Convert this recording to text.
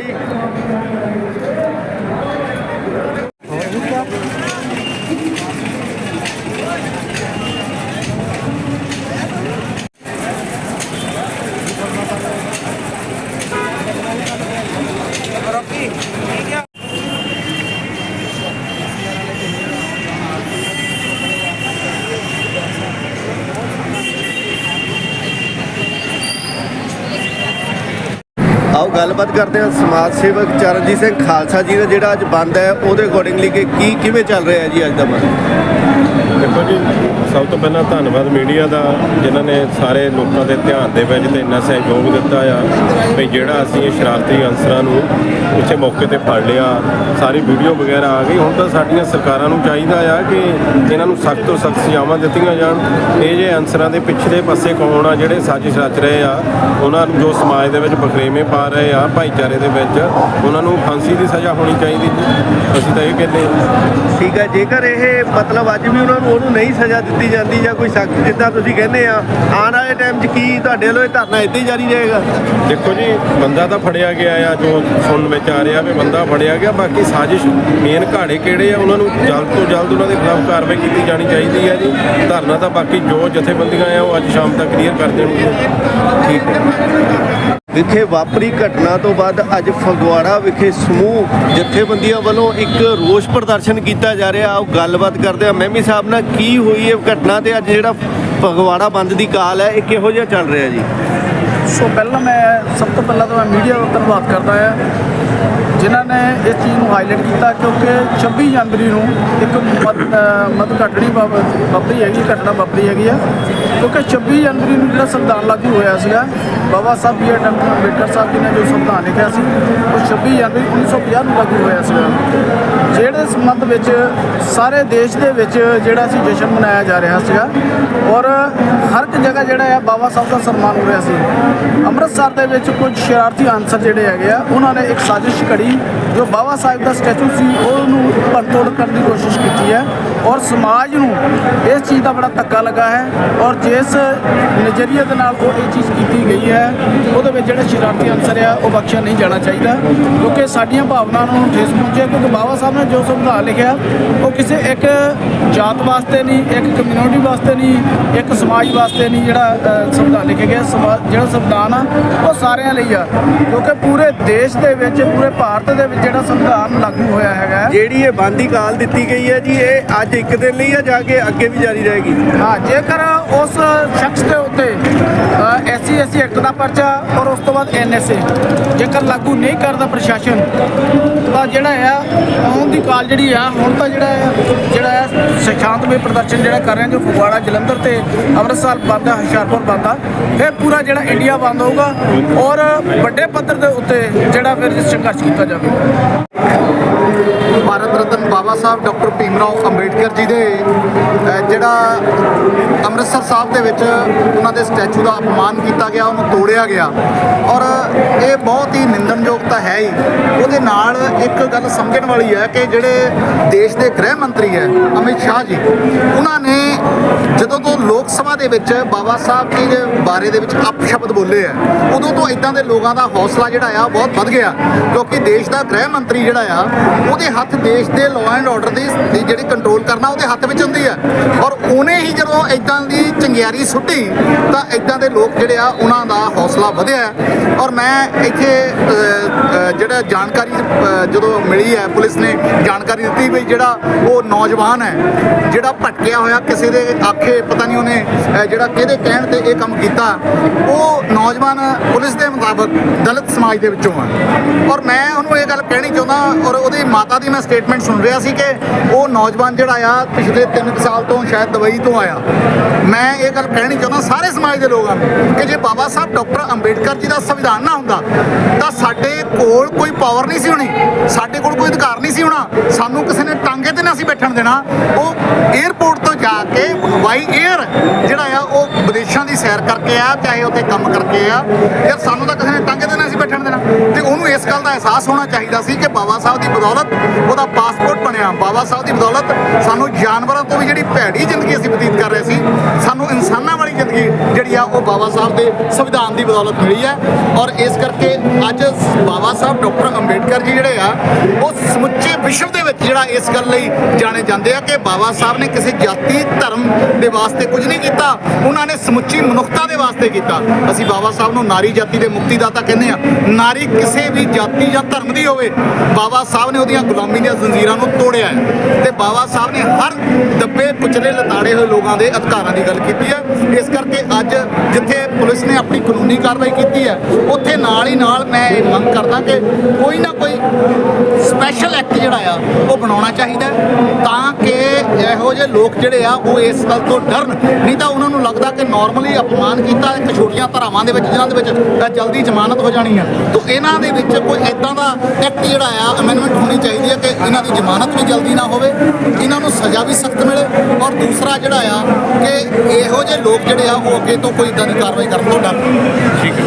ਜੀ ਆਓ ਗੱਲਬਾਤ ਕਰਦੇ ਹਾਂ ਸਮਾਜ ਸੇਵਕ ਚਰਨਜੀਤ ਸਿੰਘ ਖਾਲਸਾ ਜੀ ਦਾ, ਜਿਹੜਾ ਅੱਜ ਬੰਦ ਹੈ, ਉਹਦੇ ਅਕੋਰਡਿੰਗਲੀ ਕਿ ਕੀ, ਕਿਵੇਂ ਚੱਲ ਰਿਹਾ ਹੈ ਜੀ ਅੱਜ ਦਾ ਬੰਦ? ਦੇਖੋ ਜੀ, ਸਭ ਤੋਂ ਪਹਿਲਾਂ ਧੰਨਵਾਦ ਮੀਡੀਆ ਦਾ, ਜਿਨ੍ਹਾਂ ਨੇ ਸਾਰੇ ਲੋਕਾਂ ਦੇ ਧਿਆਨ ਦੇ ਵਿੱਚ ਤੇ ਇੰਨਾ ਸਹਿਯੋਗ ਦਿੱਤਾ ਆ ਵੀ ਜਿਹੜਾ ਅਸੀਂ ਇਹ ਸ਼ਰਾਰਤੀ ਅਨਸਰਾਂ ਨੂੰ ਉੱਥੇ ਮੌਕੇ ਤੇ ਫੜ ਲਿਆ। ਸਾਰੀ ਵੀਡੀਓ ਵਗੈਰਾ ਆ ਗਈ। ਹੁਣ ਤਾਂ ਸਾਡੀਆਂ ਸਰਕਾਰਾਂ ਨੂੰ ਚਾਹੀਦਾ ਆ ਕਿ ਇਹਨਾਂ ਨੂੰ ਸਖਤ ਤੋਂ ਸਖਤ ਸਜ਼ਾਵਾਂ ਦਿੱਤੀਆਂ ਜਾਣ। ਇਹ ਜੇ ਅਨਸਰਾਂ ਦੇ ਪਿਛਲੇ ਪਾਸੇ ਕੌਣ ਆ, ਜਿਹੜੇ ਸਾਜ਼ਿਸ਼ ਰਚ ਰਹੇ ਆ, ਉਹਨਾਂ ਨੂੰ ਜੋ ਸਮਾਜ ਦੇ ਵਿੱਚ ਬਖਰੇਵੇਂ ਪਾ ਰਹੇ ਆ ਭਾਈਚਾਰੇ ਦੇ ਵਿੱਚ ਉਹਨਾਂ ਨੂੰ ਫਾਂਸੀ ਦੀ ਸਜ਼ਾ ਹੋਣੀ ਚਾਹੀਦੀ ਜੀ। ਅਸੀਂ ਤਾਂ ਇਹ ਕਹਿੰਦੇ ਹਾਂ। ਠੀਕ ਹੈ ਜੇਕਰ ਇਹ ਮਤਲਬ ਅੱਜ ਵੀ ਉਹਨਾਂ ਨੂੰ ਉਹਨੂੰ ਨਹੀਂ ਸਜ਼ਾ ਦਿੱਤੀ ਜਾਂਦੀ ਜਾਂ ਕੋਈ ਸਖਤ ਜਿੱਦਾਂ ਤੁਸੀਂ ਕਹਿੰਦੇ ਆ ਆਉਣ ਵਾਲੇ ਟਾਈਮ 'ਚ ਕੀ ਤੁਹਾਡੇ ਵੱਲੋਂ ਇਹ ਧਰਨਾ ਇੱਦਾਂ ਹੀ ਜਾਰੀ ਰਹੇਗਾ? ਦੇਖੋ ਜੀ ਬੰਦਾ ਤਾਂ ਫੜਿਆ ਗਿਆ ਆ ਜੋ ਸੁਣਨ ਵਿੱਚ ਆ ਰਿਹਾ ਵੀ ਬੰਦਾ ਫੜਿਆ ਗਿਆ ਬਾਕੀ ਸਾਜ਼ਿਸ਼ ਮੇਨ ਘਾੜੇ ਕਿਹੜੇ ਆ ਉਹਨਾਂ ਨੂੰ ਜਲਦ ਤੋਂ ਜਲਦ ਉਹਨਾਂ ਦੇ ਖਿਲਾਫ ਕਾਰਵਾਈ ਕੀਤੀ ਜਾਣੀ ਚਾਹੀਦੀ ਹੈ ਜੀ। ਧਰਨਾ ਤਾਂ ਬਾਕੀ ਜੋ ਜਥੇਬੰਦੀਆਂ ਆ ਉਹ ਅੱਜ ਸ਼ਾਮ ਤੱਕ ਕਲੀਅਰ ਕਰ ਦੇਣਗੇ। ਠੀਕ ਹੈ। ਵਿਖੇ ਵਾਪਰੀ ਘਟਨਾ ਤੋਂ ਬਾਅਦ ਅੱਜ ਫਗਵਾੜਾ ਵਿਖੇ ਸਮੂਹ ਜਥੇਬੰਦੀਆਂ ਵੱਲੋਂ ਇੱਕ ਰੋਸ ਪ੍ਰਦਰਸ਼ਨ ਕੀਤਾ ਜਾ ਰਿਹਾ। ਆਓ ਗੱਲਬਾਤ ਕਰਦੇ ਆ ਮਹਿਮੀ ਸਾਹਿਬ ਨਾਲ ਕੀ ਹੋਈ ਹੈ ਘਟਨਾ ਤੇ ਅੱਜ ਜਿਹੜਾ ਫਗਵਾੜਾ ਬੰਦ ਦੀ ਕਾਲ ਹੈ, ਇਹ ਕਿਹੋ ਜਿਹਾ ਚੱਲ ਰਿਹਾ ਜੀ? ਸੋ ਪਹਿਲਾਂ ਮੈਂ ਸਭ ਤੋਂ ਪਹਿਲਾਂ ਤਾਂ ਮੈਂ ਮੀਡੀਆ ਦਾ ਧੰਨਵਾਦ ਕਰਦਾ ਹਾਂ। ਜਿਨ੍ਹਾਂ ਨੇ ਇਸ ਚੀਜ਼ ਨੂੰ ਹਾਈਲਾਈਟ ਕੀਤਾ ਕਿਉਂਕਿ 26 ਜਨਵਰੀ ਨੂੰ ਇੱਕ ਮਤ ਅ, ਮਤ ਘਟਣੀ ਵਾਪਰੀ ਹੈਗੀ ਘਟਨਾ ਵਾਪਰੀ ਹੈਗੀ ਆ। ਕਿਉਂਕਿ 26 ਜਨਵਰੀ ਨੂੰ ਜਿਹੜਾ ਸੰਵਿਧਾਨ ਲਾਗੂ ਹੋਇਆ ਸੀਗਾ ਬਾਬਾ ਸਾਹਿਬ ਜੀ ਡਾਕਟਰ ਅੰਬੇਡਕਰ ਸਾਹਿਬ ਜੀ ਨੇ ਜੋ ਸੰਵਿਧਾਨ ਲਿਖਿਆ ਸੀ ਉਹ 26 ਜਨਵਰੀ 1950 ਨੂੰ ਲਾਗੂ ਹੋਇਆ ਸੀਗਾ। ਜਿਹੜੇ ਸੰਬੰਧ ਵਿੱਚ ਸਾਰੇ ਦੇਸ਼ ਦੇ ਵਿੱਚ ਜਿਹੜਾ ਸੀ ਜਸ਼ਨ ਮਨਾਇਆ ਜਾ ਰਿਹਾ ਸੀਗਾ ਔਰ ਹਰ ਇੱਕ ਜਗ੍ਹਾ ਜਿਹੜਾ ਆ ਬਾਬਾ ਸਾਹਿਬ ਦਾ ਸਨਮਾਨ ਹੋ ਰਿਹਾ ਸੀ। ਅੰਮ੍ਰਿਤਸਰ ਦੇ ਵਿੱਚ ਕੁਝ ਸ਼ਰਾਰਤੀ ਅਨਸਰ ਜਿਹੜੇ ਹੈਗੇ ਆ ਉਹਨਾਂ ਨੇ ਇੱਕ ਸਾਜ਼ਿਸ਼ ਘੜੀ ਜੋ ਬਾਬਾ ਸਾਹਿਬ ਦਾ ਸਟੈਚੂ ਸੀ, ਉਹਨੂੰ ਭੰਨਤੋੜ ਕਰਨ ਦੀ ਕੋਸ਼ਿਸ਼ ਕੀਤੀ ਹੈ। ਔਰ ਸਮਾਜ ਨੂੰ ਇਸ ਚੀਜ਼ ਦਾ ਬੜਾ ਧੱਕਾ ਲੱਗਾ ਹੈ ਔਰ ਜਿਸ ਨਜ਼ਰੀਏ ਦੇ ਨਾਲ ਉਹ ਇਹ ਚੀਜ਼ ਕੀਤੀ ਗਈ ਹੈ, ਉਹਦੇ ਵਿੱਚ ਜਿਹੜੇ ਸ਼ਰਾਰਤੀ ਅਨਸਰ ਆ, ਉਹ ਬਖਸ਼ਿਆ ਨਹੀਂ ਜਾਣਾ ਚਾਹੀਦਾ। ਕਿਉਂਕਿ ਸਾਡੀਆਂ ਭਾਵਨਾਵਾਂ ਨੂੰ ਠੇਸ ਪਹੁੰਚੇ, ਕਿਉਂਕਿ ਬਾਬਾ ਸਾਹਿਬ ਨੇ ਜੋ ਸੰਵਿਧਾਨ ਲਿਖਿਆ, ਉਹ ਕਿਸੇ ਇੱਕ ਜਾਤ ਵਾਸਤੇ ਨਹੀਂ, ਇੱਕ ਕਮਿਊਨਿਟੀ ਵਾਸਤੇ ਨਹੀਂ, ਇੱਕ ਸਮਾਜ ਵਾਸਤੇ ਨਹੀਂ ਜਿਹੜਾ ਸੰਵਿਧਾਨ ਲਿਖਿਆ ਗਿਆ। ਸਮਾ- ਜਿਹੜਾ ਸੰਵਿਧਾਨ ਆ, ਉਹ ਸਾਰਿਆਂ ਲਈ ਆ। ਕਿਉਂਕਿ ਪੂਰੇ ਦੇਸ਼ ਦੇ ਵਿੱਚ, ਪੂਰੇ ਭਾਰਤ ਦੇ ਵਿੱਚ ਜਿਹੜਾ ਸੰਵਿਧਾਨ ਲਾਗੂ ਹੋਇਆ ਹੈ ਜਿਹੜੀ ਇਹ ਬੰਦ ਦੀ ਕਾਲ ਦਿੱਤੀ ਗਈ ਹੈ ਜੀ, ਇਹ ਅੱਜ ਇੱਕ ਦਿਨ ਲਈ ਹੈ ਜਾ ਕੇ ਅੱਗੇ ਵੀ ਜਾਰੀ ਰਹੇਗੀ। ਹਾਂ, ਜੇਕਰ ਉਸ ਸ਼ਖਸ ਦੇ ਉੱਤੇ ਐਸਸੀ ਐਸਸੀ ਐਕਟ ਦਾ ਪਰਚਾ ਔਰ ਉਸ ਤੋਂ ਬਾਅਦ ਐਨਐਸਏ ਜੇਕਰ ਲਾਗੂ ਨਹੀਂ ਕਰਦਾ ਪ੍ਰਸ਼ਾਸਨ, ਤਾਂ ਜਿਹੜਾ ਆ, ਆਉਣ ਦੀ ਕਾਲ ਜਿਹੜੀ ਆ, ਹੁਣ ਤਾਂ ਜਿਹੜਾ ਹੈ ਜਿਹੜਾ ਹੈ ਸ਼ਾਂਤਮਈ ਪ੍ਰਦਰਸ਼ਨ ਜਿਹੜਾ ਕਰ ਰਹੇ ਜੋ ਫਗਵਾੜਾ, ਜਲੰਧਰ ਤੇ ਅੰਮ੍ਰਿਤਸਰ ਬੰਦ ਆ ਹੁਸ਼ਿਆਰਪੁਰ ਬੰਦ ਆ ਫਿਰ ਪੂਰਾ ਜਿਹੜਾ ਇੰਡੀਆ ਬੰਦ ਹੋਊਗਾ ਔਰ ਵੱਡੇ ਪੱਧਰ ਦੇ ਉੱਤੇ ਜਿਹੜਾ ਫਿਰ ਸੰਘਰਸ਼ ਕੀਤਾ ਜਾਵੇਗਾ। ਭਾਰਤ ਰਤਨ ਬਾਬਾ ਸਾਹਿਬ ਡਾਕਟਰ ਭੀਮ ਰਾਓ ਅੰਬੇਡਕਰ ਜੀ ਦੇ ਜਿਹੜਾ ਅੰਮ੍ਰਿਤਸਰ ਸਾਹਿਬ ਦੇ ਵਿੱਚ ਉਹਨਾਂ ਦੇ ਸਟੈਚੂ ਦਾ ਅਪਮਾਨ ਕੀਤਾ ਗਿਆ, ਉਹਨੂੰ ਤੋੜਿਆ ਗਿਆ। ਔਰ ਇਹ ਬਹੁਤ ਹੀ ਨਿੰਦਣਯੋਗ ਤਾਂ ਹੈ ਹੀ। ਉਹਦੇ ਨਾਲ ਇੱਕ ਗੱਲ ਸਮਝਣ ਵਾਲੀ ਹੈ ਕਿ ਜਿਹੜੇ ਦੇਸ਼ ਦੇ ਗ੍ਰਹਿ ਮੰਤਰੀ ਹੈ, ਅਮਿਤ ਸ਼ਾਹ ਜੀ, ਉਹਨਾਂ ਨੇ ਜਦੋਂ ਤੋਂ ਲੋਕ ਸਭਾ ਦੇ ਵਿੱਚ ਬਾਬਾ ਸਾਹਿਬ ਜੀ ਦੇ ਬਾਰੇ ਦੇ ਵਿੱਚ ਅਪਸ਼ਬਦ ਬੋਲੇ ਆ ਉਦੋਂ ਤੋਂ ਇਦਾਂ ਦੇ ਲੋਕਾਂ ਦਾ ਹੌਸਲਾ ਜਿਹੜਾ ਆ, ਬਹੁਤ ਵੱਧ ਗਿਆ। ਕਿਉਂਕਿ ਦੇਸ਼ ਦਾ ਗ੍ਰਹਿ ਮੰਤਰੀ ਜਿਹੜਾ ਆ, ਉਹਦੇ ਹੱਥ ਦੇਸ਼ ਦੇ ਲਾਅ ਐਂਡ ਆਰਡਰ ਦੀ ਜਿਹੜੀ ਕੰਟਰੋਲ ਕਰਨਾ, ਉਹਦੇ ਹੱਥ ਵਿੱਚ ਹੁੰਦੀ ਆ ਔਰ ਉਹਨੇ ਹੀ ਜਦੋਂ ਇਦਾਂ ਦੀ ਚੰਗਿਆਰੀ ਸੁੱਟੀ, ਤਾਂ ਇਦਾਂ ਦੇ ਲੋਕ ਜਿਹੜੇ ਆ, ਉਹਨਾਂ ਦਾ ਹੌਸਲਾ ਵਧਿਆ ਔਰ ਮੈਂ ਇੱਥੇ ਜਿਹੜਾ ਜਾਣਕਾਰੀ ਜਦੋਂ ਮਿਲੀ ਹੈ, ਪੁਲਿਸ ਨੇ ਜਾਣਕਾਰੀ ਦਿੱਤੀ ਵੀ ਜਿਹੜਾ ਉਹ ਨੌਜਵਾਨ ਹੈ, ਜਿਹੜਾ ਭਟਕਿਆ ਹੋਇਆ ਕਿਸੇ ਦੇ ਆਖੇ, ਪਤਾ ਨਹੀਂ ਉਹਨੇ ਜਿਹੜਾ ਕਿਹਦੇ ਕਹਿਣ ਤੇ ਇਹ ਕੰਮ ਕੀਤਾ, ਉਹ ਨੌਜਵਾਨ ਪੁਲਿਸ ਦੇ ਮੁਤਾਬਕ ਦਲਿਤ ਸਮਾਜ ਦੇ ਵਿੱਚੋਂ ਆ। ਔਰ ਮੈਂ ਉਹਨੂੰ ਇਹ ਗੱਲ ਕਹਿਣੀ ਚਾਹੁੰਦਾ, ਔਰ ਉਹਦੀ ਮਾਤਾ ਦੀ ਮੈਂ ਸਟੇਟਮੈਂਟ ਸੁਣ ਰਿਹਾ ਸੀ ਕਿ ਉਹ ਨੌਜਵਾਨ ਜਿਹੜਾ ਆ, ਪਿਛਲੇ 3 ਸਾਲ ਤੋਂ ਸ਼ਾਇਦ ਦੁਬਈ ਤੋਂ ਆਇਆ। ਮੈਂ ਇਹ ਗੱਲ ਕਹਿਣੀ ਚਾਹੁੰਦਾ ਸਾਰੇ ਸਮਾਜ ਦੇ ਲੋਕਾਂ ਨੂੰ ਕਿ ਜੇ ਬਾਬਾ ਸਾਹਿਬ ਡਾਕਟਰ ਅੰਬੇਡਕਰ ਜੀ ਦਾ ਸੰਵਿਧਾਨ ਨਾ ਹੁੰਦਾ, ਤਾਂ ਸਾਡੇ ਕੋਲ ਕੋਈ ਪਾਵਰ ਨਹੀਂ ਸੀ ਹੋਣੀ, ਸਾਡੇ ਕੋਲ ਕੋਈ ਅਧਿਕਾਰ ਨਹੀਂ ਸੀ ਹੋਣਾ, ਸਾਨੂੰ ਕਿਸੇ ਨੇ ਟਾਂਗੇ ਤੇ ਨਾ ਸੀ ਬੈਠਣ ਦੇਣਾ। ਉਹ 에ਅਰਪੋਰਟ ਤੋਂ ਜਾ ਕੇ ਬਾਈ 에ਅਰ ਜਿਹੜਾ ਆ ਸੈਰ ਕਰਕੇ ਆ, ਚਾਹੇ ਉੱਥੇ ਕੰਮ ਕਰਕੇ ਆ। ਯਾਰ ਸਾਨੂੰ ਤਾਂ ਕਿਸੇ ਨੇ ਟੰਗ ਦੇਣਾ ਸੀ ਬੈਠਣ ਦੇਣਾ। ਤੇ ਉਹਨੂੰ ਇਸ ਗੱਲ ਦਾ ਅਹਿਸਾਸ ਹੋਣਾ ਚਾਹੀਦਾ ਸੀ ਕਿ ਬਾਬਾ ਸਾਹਿਬ ਦੀ ਬਦੌਲਤ, ਉਹਦਾ ਪਾਸਪੋਰਟ ਬਣਿਆ। ਬਾਬਾ ਸਾਹਿਬ ਦੀ ਬਦੌਲਤ ਸਾਨੂੰ ਜਾਨਵਰਾਂ ਤੋਂ ਵੀ ਜਿਹੜੀ ਭੈੜੀ ਜ਼ਿੰਦਗੀ ਅਸੀਂ ਬਤੀਤ ਕਰ ਰਹੇ ਸੀ, ਸਾਨੂੰ ਇਨਸਾਨਾਂ ਵਾਲੀ ਜ਼ਿੰਦਗੀ ਜਿਹੜੀ ਆ, ਉਹ ਬਾਬਾ ਸਾਹਿਬ ਦੇ ਸੰਵਿਧਾਨ ਦੀ ਬਦੌਲਤ ਮਿਲੀ ਹੈ। ਔਰ ਇਸ ਕਰਕੇ ਅੱਜ ਬਾਬਾ ਸਾਹਿਬ ਡਾਕਟਰ ਅੰਬੇਡਕਰ ਜੀ ਜਿਹੜੇ ਆ, ਉਹ ਸਮੁੱਚੇ ਵਿਸ਼ਵ ਦੇ ਵਿੱਚ ਜਿਹੜਾ ਇਸ ਗੱਲ ਲਈ ਜਾਣੇ ਜਾਂਦੇ ਆ ਕਿ ਬਾਬਾ ਸਾਹਿਬ ਨੇ ਕਿਸੇ ਜਾਤੀ, ਧਰਮ ਦੇ ਵਾਸਤੇ ਕੁਝ ਨਹੀਂ ਕੀਤਾ। ਉਹਨਾਂ ਨੇ ਸਮੁੱਚੀ ਮਨੁੱਖਤਾ ਦੇ ਵਾਸਤੇ ਕੀਤਾ। ਅਸੀਂ ਬਾਬਾ ਸਾਹਿਬ ਨੂੰ ਨਾਰੀ ਜਾਤੀ ਦੇ ਮੁਕਤੀ ਦਾਤਾ ਕਹਿੰਦੇ ਆ ਨਾਰੀ ਕਿਸੇ ਵੀ ਜਾਤੀ ਜਾਂ ਧਰਮ ਦੀ ਹੋਵੇ, ਬਾਬਾ ਸਾਹਿਬ ਨੇ ਉਹਦੀਆਂ ਗੁਲਾਮੀ ਦੀਆਂ ਜ਼ੰਜੀਰਾਂ ਨੂੰ ਤੋੜਿਆ ਹੈ। ਤੇ ਬਾਬਾ ਸਾਹਿਬ ਨੇ ਹਰ ਦੱਬੇ ਕੁਚਲੇ ਲਤਾੜੇ ਹੋਏ ਲੋਕਾਂ ਦੇ ਅਧਿਕਾਰਾਂ ਦੀ ਗੱਲ ਕੀਤੀ ਹੈ। ਇਸ ਕਰਕੇ ਅੱਜ ਜਿੱਥੇ ਪੁਲਿਸ ਨੇ ਆਪਣੀ ਕਾਨੂੰਨੀ ਕਾਰਵਾਈ ਕੀਤੀ ਹੈ, ਉੱਥੇ ਨਾਲ ਹੀ ਨਾਲ ਮੈਂ ਇਹ ਮੰਗ ਕਰਦਾ ਕਿ ਕੋਈ ਨਾ ਕੋਈ ਸਪੈਸ਼ਲ ਐਕਟ ਜਿਹੜਾ ਆ, ਉਹ ਬਣਾਉਣਾ ਚਾਹੀਦਾ ਤਾਂ ਕਿ ਇਹੋ ਜਿਹੇ ਲੋਕ ਜਿਹੜੇ ਆ, ਉਹ ਇਸ ਗੱਲ ਤੋਂ ਡਰਨ। ਨਹੀਂ ਤਾਂ ਉਹਨਾਂ ਨੂੰ ਲੱਗਦਾ ਕਿ ਨਾਰਮਲੀ ਅਪਮਾਨ ਕੀਤਾ ਇੱਕ ਛੋਟੀਆਂ ਧਰਾਵਾਂ ਦੇ ਵਿੱਚ, ਜਿਨ੍ਹਾਂ ਦੇ ਵਿੱਚ ਤਾਂ ਜਲਦੀ ਜ਼ਮਾਨਤ ਹੋ ਜਾਣੀ ਹੈ ਤੋਂ ਇਹਨਾਂ ਦੇ ਵਿੱਚ ਕੋਈ ਐਦਾਂ ਦਾ ਐਕਟ ਜਿਹੜਾ ਆ ਅਮੈਂਡਮੈਂਟ ਹੋਣੀ ਚਾਹੀਦੀ ਹੈ ਕਿ ਇਹਨਾਂ ਦੀ ਜ਼ਮਾਨਤ ਵੀ ਜਲਦੀ ਨਾ ਹੋਵੇ, ਇਹਨਾਂ ਨੂੰ ਸਜ਼ਾ ਵੀ ਸਖਤ ਮਿਲੇ। ਔਰ ਦੂਸਰਾ ਜਿਹੜਾ ਆ ਕਿ ਇਹੋ ਜਿਹੇ ਲੋਕ ਜਿਹੜੇ ਆ, ਉਹ ਅੱਗੇ ਤੋਂ ਕੋਈ ਇਦਾਂ ਦੀ ਕਾਰਵਾਈ ਕਰਨ ਤੋਂ ਡਰ। ਠੀਕ ਹੈ।